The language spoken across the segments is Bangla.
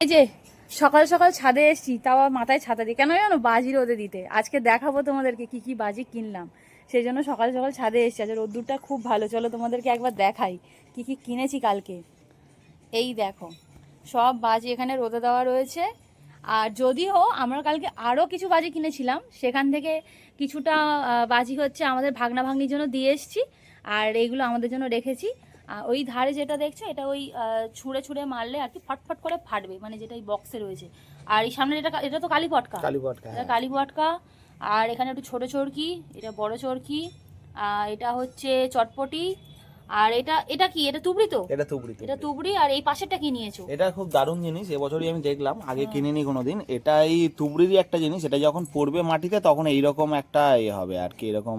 এই যে সকাল সকাল ছাদে এসেছি, তাও মাথায় ছাতা দিই কেন জানো? বাজি রোদে দিতে। আজকে দেখাবো তোমাদেরকে কি কি বাজি কিনলাম। সেই জন্য সকাল সকাল ছাদে এসেছি। আজ রোদ্দুরটা খুব ভালো। চলো তোমাদেরকে একবার দেখাই কি কি কিনেছি কালকে। এই দেখো, সব বাজি এখানে রোদে দেওয়া রয়েছে। আর যদিও আমরা কালকে আরও কিছু বাজি কিনেছিলাম, সেখান থেকে কিছুটা বাজি হচ্ছে আমাদের ভাগনা ভাগ্নির জন্য দিয়ে এসেছি। আর এইগুলো আমাদের জন্য রেখেছি। ওই ধারে যেটা দেখছ এটা ওই ছুঁড়ে ছুঁড়ে মারলে আর কি ফটফট করে ফাটবে মানে যেটা এই বক্সে রয়েছে। আর এই সামনে এটা এটা তো কালী পটকা। কালী পটকা এটা কালী পটকা আর এখানে একটু ছোট চরকি এটা বড় চরকি আর এটা হচ্ছে চটপটি আর এটা এটা কি? এটা তুবড়ি তো? এটা তুবড়ি তুবড়ি। এটা তুবড়ি আর এই পাশেরটা কি নিয়েছো? এটা খুব দারুণ জিনিস এবছরই আমি দেখলাম আগে কিনিনি কোনোদিন। এটা এই তুবড়িরই একটা জিনিস এটা যখন পড়বে মাটিতে তখন এইরকম একটা ইয়ে হবে আর কি এরকম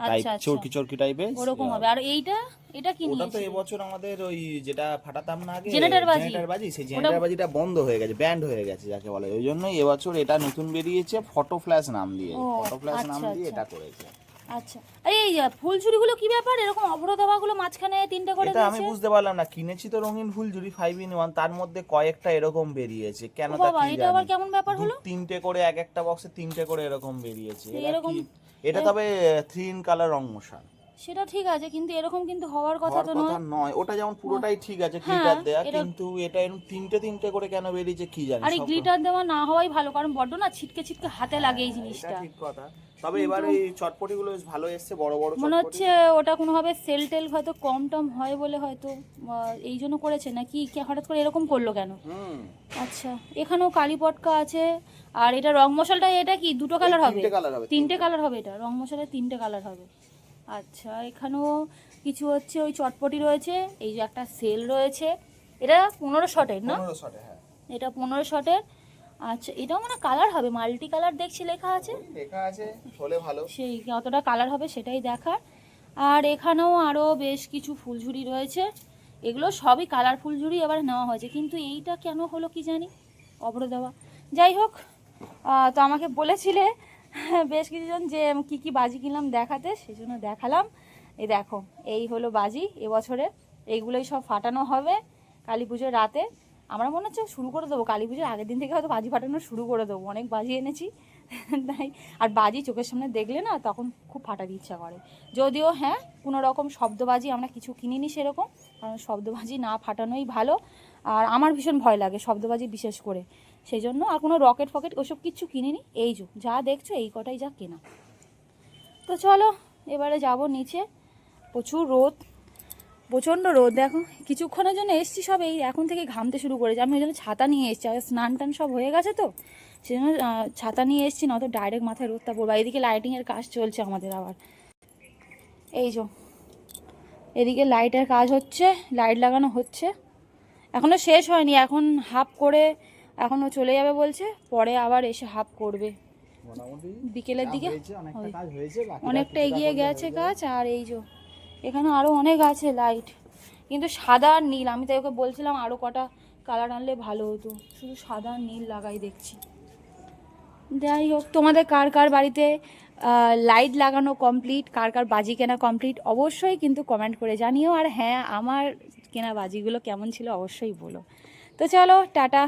টাইপ আচ্ছা আচ্ছা। চরকি চরকি টাইপের ওরকম হবে। আর এইটা? এটা কি ওটা তো এবছর আমাদের ওই যেটা ফাটাতাম না আগে জেনারেটর বাজি। জেনারেটর বাজি সেই জেনারেটর বাজিটা বন্ধ হয়ে গেছে ব্যান্ড হয়ে গেছে যাকে বলে। ওই জন্যই এবছর এটা নতুন বেরিয়েছে ফটো ফ্ল্যাশ নাম দিয়ে। ফটো ফ্ল্যাশ নাম আচ্ছা, দিয়ে। এটা করেছে। আচ্ছা। এই ফুলঝুরিগুলো কি ব্যাপার? এরকম অবরোধ হওয়াগুলো মাঝখানে তিনটে করে এটা আমি বুঝতে পারলাম না। কিনেছি তো রঙিন ফুলঝুরি ফাইভ ইন ওয়ান তার মধ্যে কয়েকটা এরকম বেরিয়েছে। কেন তা কি এটা আবার কেমন ব্যাপার হলো? তিনটে করে এক একটা বক্সে তিনটে করে এরকম বেরিয়েছে। এরকম- এটা তবে থ্রি ইন কালার রং মশান সেটা ঠিক আছে কিন্তু এরকম কিন্তু হওয়ার কথা তো নয়। নয় ওটা যেমন পুরোটাই ঠিক আছে হ্যাঁ, গ্লিটার দেয়া কিন্তু এটা এরকম তিনটে তিনটে করে কেন বেরিয়েছে কি জানি আর গ্লিটার দেওয়া না হওয়াই ভালো কারণ বড্ড না ছিটকে ছিটকে হাতে লাগে এই জিনিসটা। ঠিক কথা। তবে এবার এই চটপটি গুলো বেশ ভালো এসছে বড় বড় মনে হচ্ছে ওটা কোনোভাবে সেল টেল হয়তো কম টম হয় বলে হয়তো এই জন্য করেছে নাকি কে হঠাৎ করে এরকম করল কেন? হুম। আচ্ছা এখানেও কালী পটকা আছে আর এটা রং মশালটা এটা কি দুটো কালার হবে তিনটে কালার হবে তিনটে কালার হবে এটা রং মশালের তিনটে কালার হবে। আচ্ছা এখানেও কিছু হচ্ছে ওই চটপটি রয়েছে এই যে একটা সেল রয়েছে। এটা পনেরো শটের না? পনেরো শটে হ্যাঁ। এটা পনেরো শটের। আচ্ছা এটাও মানে কালার হবে মাল্টি কালার দেখছি লেখা আছে। লেখা আছে হলে ভালো। সেই কতটা কালার হবে সেটাই দেখার। আর এখানেও আরও বেশ কিছু ফুলঝুরি রয়েছে। এগুলো সবই কালার ফুলঝুরি এবার নেওয়া হয়েছে কিন্তু এইটা কেন হলো কি জানি? অবরোধ দেওয়া। যাই হোক তো আমাকে বলেছিলে বেশ কিছুজন যে কি কি বাজি কিনলাম দেখাতে, সেই জন্য দেখালাম। এই দেখো, এই হলো বাজি এবছরে। এইগুলোই সব ফাটানো হবে কালী পুজোর রাতে। আমরা মনে হচ্ছে শুরু করে দেবো, কালী পুজোর আগের দিন থেকে হয়তো বাজি ফাটানো শুরু করে দেবো। অনেক বাজি এনেছি, তাই। আর বাজি চোখের সামনে দেখলে না, তখন খুব ফাটার ইচ্ছা করে। যদিও হ্যাঁ কোনো রকম শব্দবাজি আমরা কিছু কিনিনি সেরকম, কারণ শব্দবাজি না ফাটানোই ভালো। আর আমার ভীষণ ভয় লাগে শব্দবাজি বিশেষ করে। সেই জন্য আর কোনো রকেট ফকেট ওসব কিচ্ছু কিনিনি। এই যো, যা দেখছ এই কটাই যা কেনা। তো চলো, এবারে যাব নিচে। প্রচুর রোদ, প্রচণ্ড রোদ, দেখো। কিছুক্ষণের জন্য এসছি সব এই এখন থেকে ঘামতে শুরু করেছে। আমি ওই জন্য ছাতা নিয়ে এসছি আর স্নান টান সব হয়ে গেছে তো? সেই জন্য ছাতা নিয়ে এসছি, নয়তো ডাইরেক্ট মাথায় রোদটা পড়বে। এদিকে লাইটিংয়ের কাজ চলছে আমাদের আবার। এই যো, এদিকে লাইটের কাজ হচ্ছে লাইট লাগানো হচ্ছে। এখনও শেষ হয়নি, এখন হাফ করে এখনও চলে যাবে বলছে পরে আবার এসে হাফ করবে। বিকেলের দিকে অনেকটা এগিয়ে গেছে গাছ আর এই যে এখানে আরও অনেক আছে লাইট কিন্তু সাদা আর নীল আমি তাই ওকে বলছিলাম আরও কটা কালার আনলে ভালো হতো। শুধু সাদা আর নীল লাগাই দেখছি। যাই হোক তোমাদের কার কার বাড়িতে লাইট লাগানো কমপ্লিট কার কার বাজি কেনা কমপ্লিট অবশ্যই কিন্তু কমেন্ট করে জানিও। আর হ্যাঁ আমার কেনা বাজিগুলো কেমন ছিল অবশ্যই বলো। তো চলো টাটা।